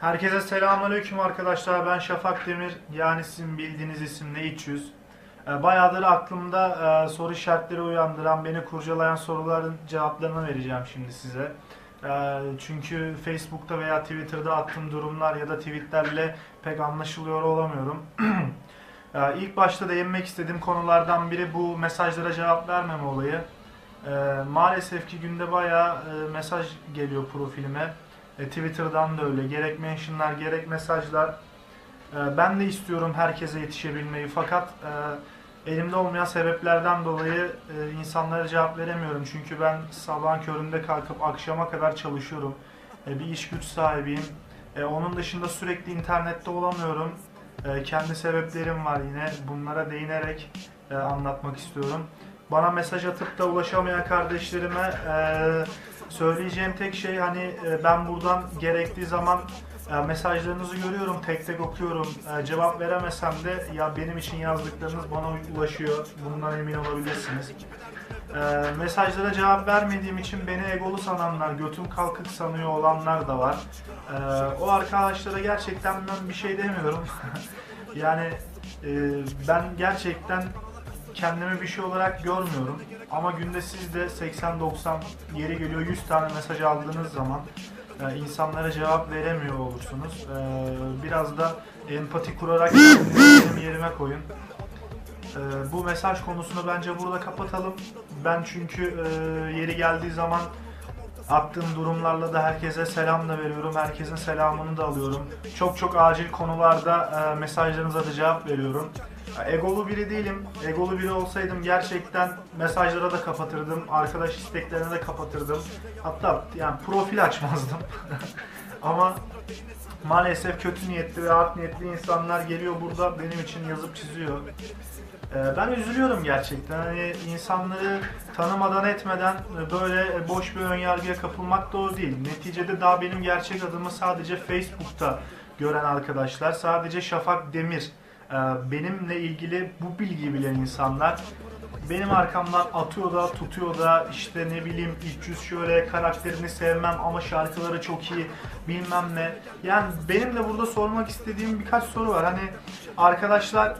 Herkese selamünaleyküm arkadaşlar. Ben Şafak Demir. Yani sizin bildiğiniz isimle İç Yüz. Ee, Bayağıdır aklımda e, soru işaretleri uyandıran, beni kurcalayan soruların cevaplarını vereceğim şimdi size. Ee, Çünkü Facebook'ta veya Twitter'da attığım durumlar ya da tweetlerle pek anlaşılıyor olamıyorum. Ee, İlk başta değinmek istediğim konulardan biri bu mesajlara cevap vermeme olayı. Maalesef ki günde bayağı e, mesaj geliyor profilime. E, Twitter'dan da öyle. Gerek mentionlar gerek mesajlar. E, ben de istiyorum herkese yetişebilmeyi fakat e, elimde olmayan sebeplerden dolayı e, insanlara cevap veremiyorum. Çünkü ben sabahın köründe kalkıp akşama kadar çalışıyorum. E, bir iş güç sahibiyim. E, onun dışında sürekli internette olamıyorum. E, kendi sebeplerim var yine. Bunlara değinerek e, anlatmak istiyorum. Bana mesaj atıp da ulaşamayan kardeşlerime e, söyleyeceğim tek şey hani e, ben buradan gerektiği zaman e, mesajlarınızı görüyorum, tek tek okuyorum. E, cevap veremesem de ya benim için yazdıklarınız bana ulaşıyor. Bundan emin olabilirsiniz. Mesajlara cevap vermediğim için beni egolu sananlar, götüm kalkık sanıyor olanlar da var. O arkadaşlara gerçekten ben bir şey demiyorum. yani ben gerçekten kendimi bir şey olarak görmüyorum. Ama günde siz de 80-90 yeri geliyor 100 tane mesaj aldığınız zaman e, insanlara cevap veremiyor olursunuz. E, biraz da empati kurarak benim yerime koyun. E, bu mesaj konusunu bence burada kapatalım. Ben çünkü e, yeri geldiği zaman attığım durumlarla da herkese selam da veriyorum. Herkesin selamını da alıyorum. Çok çok acil konularda e, mesajlarınıza da cevap veriyorum. Ya, Egolu biri değilim. Egolu biri olsaydım gerçekten mesajlara da kapatırdım. Arkadaş isteklerine de kapatırdım. Hatta yani profil açmazdım. Ama maalesef kötü niyetli ve art niyetli insanlar geliyor burada benim için yazıp çiziyor. Ee, Ben üzülüyorum gerçekten. Hani insanları tanımadan etmeden böyle boş bir önyargıya kapılmak doğru değil. Neticede daha benim gerçek adımı sadece Facebook'ta gören arkadaşlar, sadece Şafak Demir benimle ilgili bu bilgiyi bilen insanlar benim arkamdan atıyor da tutuyor da işte ne bileyim 300 şöyle karakterini sevmem ama şarkıları çok iyi bilmem ne. Yani benim de burada sormak istediğim birkaç soru var. Hani arkadaşlar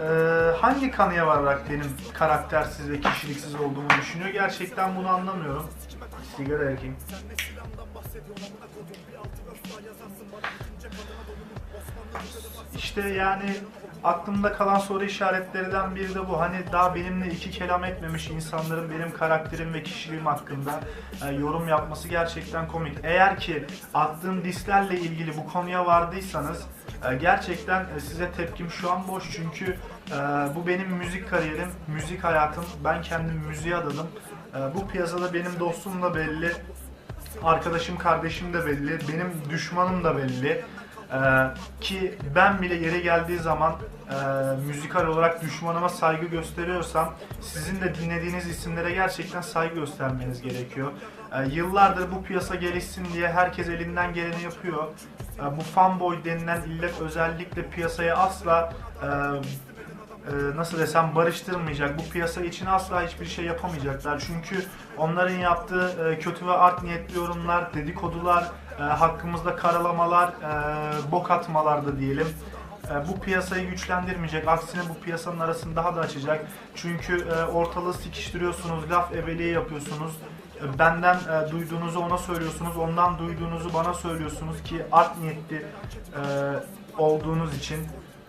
ee, hangi kanıya vararak benim karaktersiz ve kişiliksiz olduğumu düşünüyor? Gerçekten bunu anlamıyorum. Sigara yakayım. İşte yani aklımda kalan soru işaretlerinden biri de bu. Hani daha benimle iki kelam etmemiş insanların benim karakterim ve kişiliğim hakkında e, yorum yapması gerçekten komik. Eğer ki attığım dislerle ilgili bu konuya vardıysanız e, gerçekten e, size tepkim şu an boş çünkü bu benim müzik kariyerim, müzik hayatım. Ben kendim müziğe adadım. Bu piyasada benim dostum da belli, arkadaşım, kardeşim de belli, benim düşmanım da belli. Ee, ki ben bile yeri geldiği zaman e, müzikal olarak düşmanıma saygı gösteriyorsam sizin de dinlediğiniz isimlere gerçekten saygı göstermeniz gerekiyor. Ee, yıllardır bu piyasa gelişsin diye herkes elinden geleni yapıyor. Ee, bu fanboy denilen illet özellikle piyasaya asla e, e, nasıl desem barıştırmayacak. Bu piyasa için asla hiçbir şey yapamayacaklar. Çünkü onların yaptığı e, kötü ve art niyetli yorumlar, dedikodular, e, hakkımızda karalamalar, e, bok atmalar da diyelim. E, bu piyasayı güçlendirmeyecek. Aksine bu piyasanın arasını daha da açacak. Çünkü e, ortalığı sikiştiriyorsunuz, laf ebeliği yapıyorsunuz. E, Benden duyduğunuzu ona söylüyorsunuz, ondan duyduğunuzu bana söylüyorsunuz ki art niyetli olduğunuz için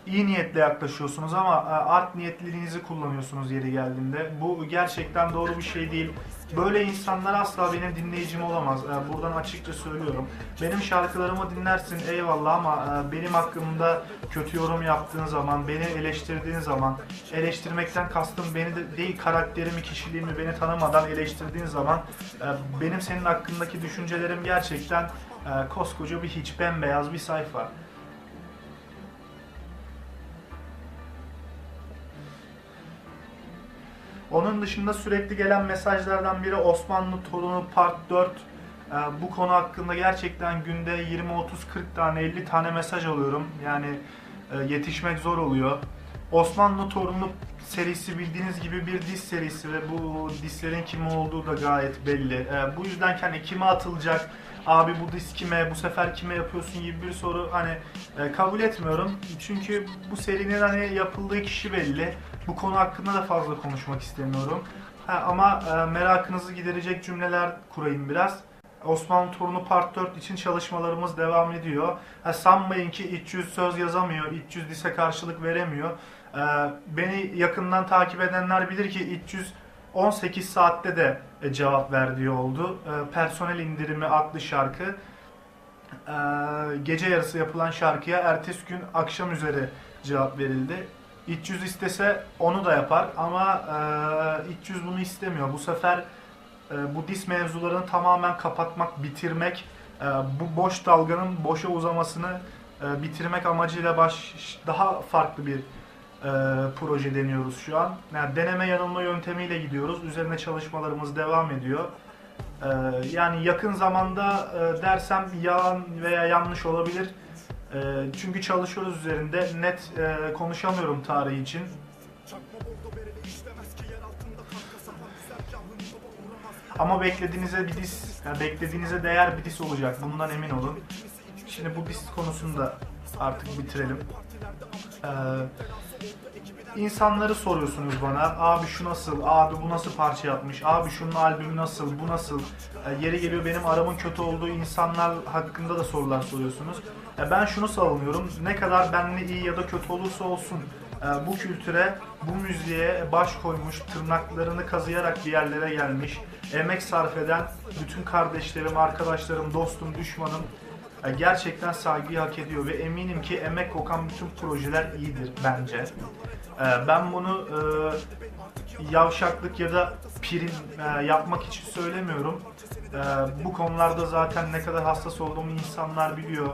iyi niyetle yaklaşıyorsunuz ama art niyetliliğinizi kullanıyorsunuz yeri geldiğinde. Bu gerçekten doğru bir şey değil. Böyle insanlar asla benim dinleyicim olamaz. E, Buradan açıkça söylüyorum. Benim şarkılarımı dinlersin eyvallah ama e, benim hakkımda kötü yorum yaptığın zaman, beni eleştirdiğin zaman, eleştirmekten kastım beni de değil karakterimi, kişiliğimi beni tanımadan eleştirdiğin zaman e, benim senin hakkındaki düşüncelerim gerçekten e, koskoca bir hiç bembeyaz bir sayfa. Onun dışında sürekli gelen mesajlardan biri Osmanlı torunu part 4. Ee, bu konu hakkında gerçekten günde 20 30 40 tane 50 tane mesaj alıyorum. Yani e, yetişmek zor oluyor. Osmanlı torunu serisi bildiğiniz gibi bir diz serisi ve bu dizlerin kimi olduğu da gayet belli. Ee, bu yüzden hani kime atılacak, abi bu disk kime, bu sefer kime yapıyorsun gibi bir soru hani e, kabul etmiyorum. Çünkü bu serinin hani yapıldığı kişi belli. Bu konu hakkında da fazla konuşmak istemiyorum. Ha, ama e, merakınızı giderecek cümleler kurayım biraz. Osmanlı Torunu Part 4 için çalışmalarımız devam ediyor. Ha, sanmayın ki 300 söz yazamıyor, 300 dise karşılık veremiyor. Ee, beni yakından takip edenler bilir ki 300 18 saatte de e, cevap verdiği oldu. Ee, Personel indirimi adlı şarkı ee, gece yarısı yapılan şarkıya ertesi gün akşam üzeri cevap verildi. 300 istese onu da yapar ama e, 300 bunu istemiyor. Bu sefer e, bu dis mevzularını tamamen kapatmak, bitirmek, e, bu boş dalganın boşa uzamasını e, bitirmek amacıyla baş daha farklı bir e, proje deniyoruz şu an. Yani deneme yanılma yöntemiyle gidiyoruz. Üzerine çalışmalarımız devam ediyor. E, yani yakın zamanda e, dersem yalan veya yanlış olabilir. E, çünkü çalışıyoruz üzerinde. Net e, konuşamıyorum tarihi için. Ama beklediğinize bir dis, yani beklediğinize değer bir dis olacak. Bundan emin olun. Şimdi bu dis konusunu da artık bitirelim. Ee, insanları soruyorsunuz bana. Abi şu nasıl? Abi bu nasıl parça yapmış? Abi şunun albümü nasıl? Bu nasıl? Ee, yeri geliyor benim aramın kötü olduğu insanlar hakkında da sorular soruyorsunuz. Ee, ben şunu savunuyorum. Ne kadar benle iyi ya da kötü olursa olsun e, bu kültüre, bu müziğe baş koymuş, tırnaklarını kazıyarak bir yerlere gelmiş, emek sarf eden bütün kardeşlerim, arkadaşlarım, dostum, düşmanım e, gerçekten saygıyı hak ediyor ve eminim ki emek kokan bütün projeler iyidir bence. E, Ben bunu e, yavşaklık ya da prim e, yapmak için söylemiyorum. E, Bu konularda zaten ne kadar hassas olduğumu insanlar biliyor.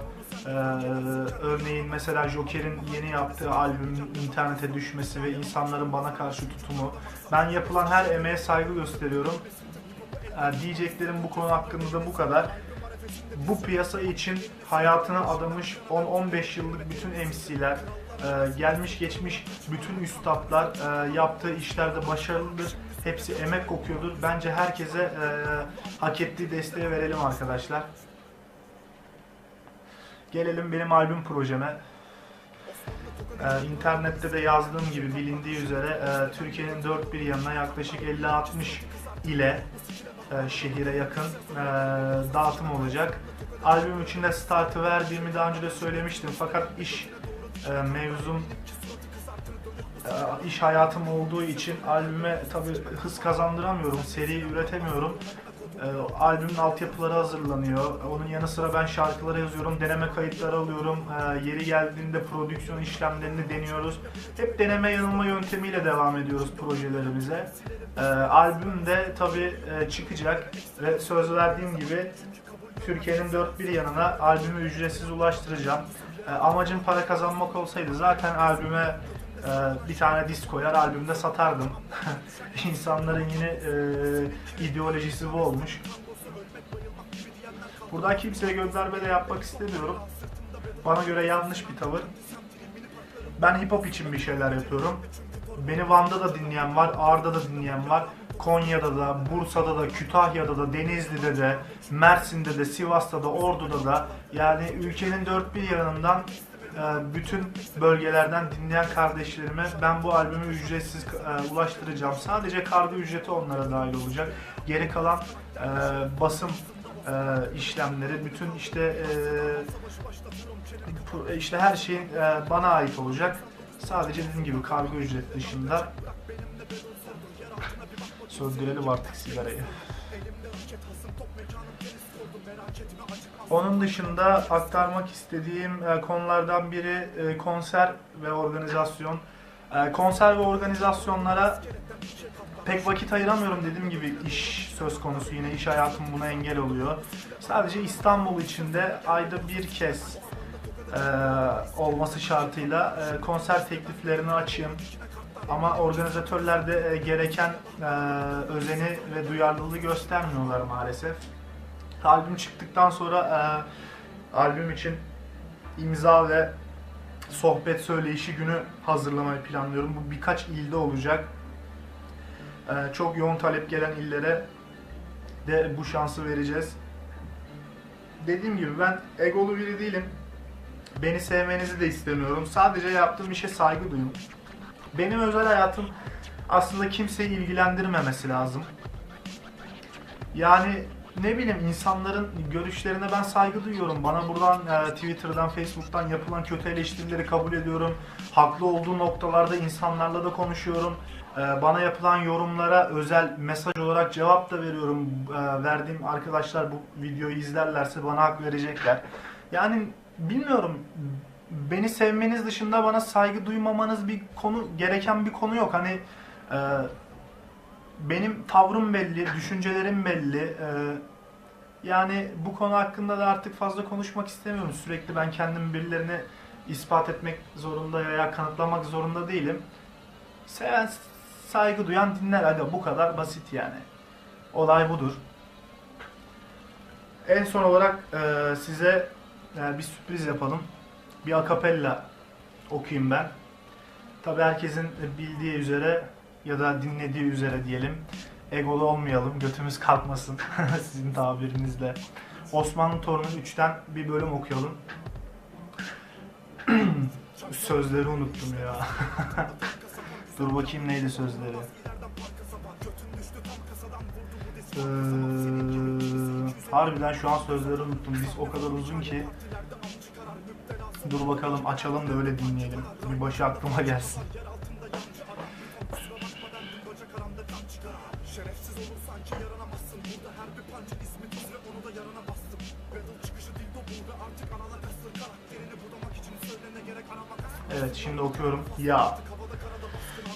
Örneğin mesela Joker'in yeni yaptığı albümün internete düşmesi ve insanların bana karşı tutumu. Ben yapılan her emeğe saygı gösteriyorum. Diyeceklerim bu konu hakkında da bu kadar. Bu piyasa için hayatına adamış 10-15 yıllık bütün MC'ler, e, gelmiş geçmiş bütün üstadlar e, yaptığı işlerde başarılıdır. Hepsi emek kokuyordur. Bence herkese e, hak ettiği desteği verelim arkadaşlar. Gelelim benim albüm projeme. Ee, internette de yazdığım gibi bilindiği üzere e, Türkiye'nin dört bir yanına yaklaşık 50-60 ile e, şehire yakın e, dağıtım olacak. Albüm içinde startı verdiğimi daha önce de söylemiştim fakat iş e, mevzum e, iş hayatım olduğu için albüme tabi hız kazandıramıyorum, seri üretemiyorum. E, albümün altyapıları hazırlanıyor. Onun yanı sıra ben şarkıları yazıyorum, deneme kayıtları alıyorum. E, yeri geldiğinde prodüksiyon işlemlerini deniyoruz. Hep deneme yanılma yöntemiyle devam ediyoruz projelerimize. E, albüm de tabi çıkacak ve söz verdiğim gibi Türkiye'nin dört bir yanına albümü ücretsiz ulaştıracağım. E, amacım para kazanmak olsaydı zaten albüme e, bir tane disk koyar albümde satardım. İnsanların yine e, ideolojisi bu olmuş. Burada kimseye gönderme de yapmak istemiyorum. Bana göre yanlış bir tavır. Ben hip hop için bir şeyler yapıyorum. Beni Van'da da dinleyen var, Ağrı'da da dinleyen var. Konya'da da, Bursa'da da, Kütahya'da da, Denizli'de de, Mersin'de de, Sivas'ta da, Ordu'da da yani ülkenin dört bir yanından bütün bölgelerden dinleyen kardeşlerime ben bu albümü ücretsiz e, ulaştıracağım. Sadece kargo ücreti onlara dahil olacak. Geri kalan e, basım işlemleri, bütün işte işte her şeyin bana ait olacak. Sadece dediğim gibi kargo ücreti dışında söndürelim artık sigarayı. Onun dışında aktarmak istediğim e, konulardan biri e, konser ve organizasyon. E, konser ve organizasyonlara pek vakit ayıramıyorum dediğim gibi iş söz konusu yine iş hayatım buna engel oluyor. Sadece İstanbul içinde ayda bir kez olması şartıyla konser tekliflerini açayım. Ama organizatörler de e, gereken e, özeni ve duyarlılığı göstermiyorlar maalesef. Albüm çıktıktan sonra e, albüm için imza ve sohbet söyleyişi günü hazırlamayı planlıyorum. Bu birkaç ilde olacak. E, çok yoğun talep gelen illere de bu şansı vereceğiz. dediğim gibi ben egolu biri değilim. Beni sevmenizi de istemiyorum. Sadece yaptığım işe saygı duyun. Benim özel hayatım aslında kimseyi ilgilendirmemesi lazım. Yani ne bileyim insanların görüşlerine ben saygı duyuyorum. Bana buradan e, Twitter'dan, Facebook'tan yapılan kötü eleştirileri kabul ediyorum. Haklı olduğu noktalarda insanlarla da konuşuyorum. E, bana yapılan yorumlara özel mesaj olarak cevap da veriyorum. E, verdiğim arkadaşlar bu videoyu izlerlerse bana hak verecekler. Yani bilmiyorum beni sevmeniz dışında bana saygı duymamanız bir konu gereken bir konu yok. Hani e, benim tavrım belli, düşüncelerim belli. Ee, yani bu konu hakkında da artık fazla konuşmak istemiyorum. Sürekli ben kendimi birilerine ispat etmek zorunda veya kanıtlamak zorunda değilim. Seven, saygı duyan dinler. Hadi bu kadar basit yani. Olay budur. En son olarak e, size e, bir sürpriz yapalım. Bir akapella okuyayım ben. Tabi herkesin bildiği üzere ya da dinlediği üzere diyelim. Egolu olmayalım, götümüz kalkmasın sizin tabirinizle. Osmanlı Torunu 3'ten bir bölüm okuyalım. Sözleri unuttum ya. Dur bakayım neydi sözleri. Ee, harbiden şu an sözleri unuttum. Biz o kadar uzun ki. Dur bakalım açalım da öyle dinleyelim. Bir başı aklıma gelsin. Evet şimdi okuyorum. Ya.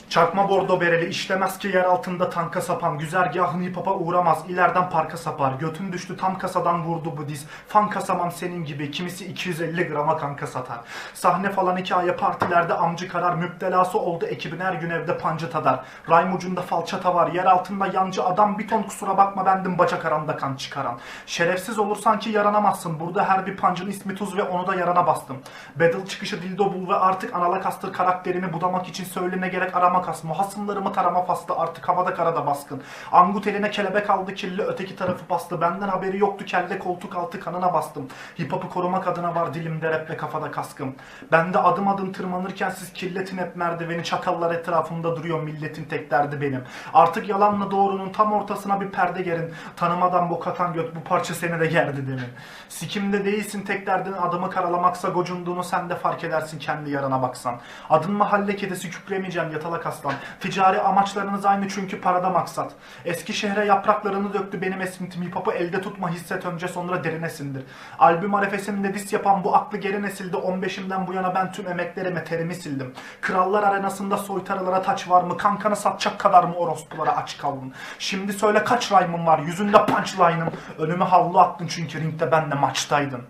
Çakma bordo bereli işlemez ki yer altında tanka sapan. Güzergahın hip hop'a uğramaz ileriden parka sapar. Götün düştü tam kasadan vurdu bu diz Fan kasamam senin gibi kimisi 250 grama kanka satar. Sahne falan hikaye partilerde amcı karar. Müptelası oldu ekibin her gün evde pancı tadar. Rhyme ucunda falçata var yer altında yancı adam. Bir ton kusura bakma bendim bacak aramda kan çıkaran. Şerefsiz olursan ki yaranamazsın. Burada her bir pancın ismi tuz ve onu da yarana bastım. Battle çıkışı dildo bul ve artık analak astır karakterini budamak için söylene gerek arama kasma. Hasımlarımı tarama faslı artık havada karada baskın. Angut eline kelebek aldı kirli öteki tarafı bastı. Benden haberi yoktu kelle koltuk altı kanına bastım. Hip hop'u korumak adına var dilimde rap ve kafada kaskım. Ben de adım adım tırmanırken siz kirletin hep merdiveni. Çakallar etrafımda duruyor milletin tek derdi benim. Artık yalanla doğrunun tam ortasına bir perde gerin. Tanımadan bok atan göt bu parça seni de gerdi demin. Sikimde değilsin tek derdin adımı karalamaksa gocunduğunu sen de fark edersin kendi yarana baksan. Adın mahalle kedisi kükremeyeceğim yatalak aslan. Ticari amaçlarınız aynı çünkü parada maksat. Eski şehre yapraklarını döktü benim esintim. Hip hop'u elde tutma hisset önce sonra derine sindir. Albüm arefesinde dis yapan bu aklı geri nesilde 15'imden bu yana ben tüm emeklerime terimi sildim. Krallar arenasında soytarılara taç var mı? Kankanı satacak kadar mı orospulara aç kaldın? Şimdi söyle kaç rhyme'ın var? Yüzünde punchline'ım. Önüme havlu attın çünkü ringde benle maçtaydın.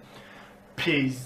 Peace.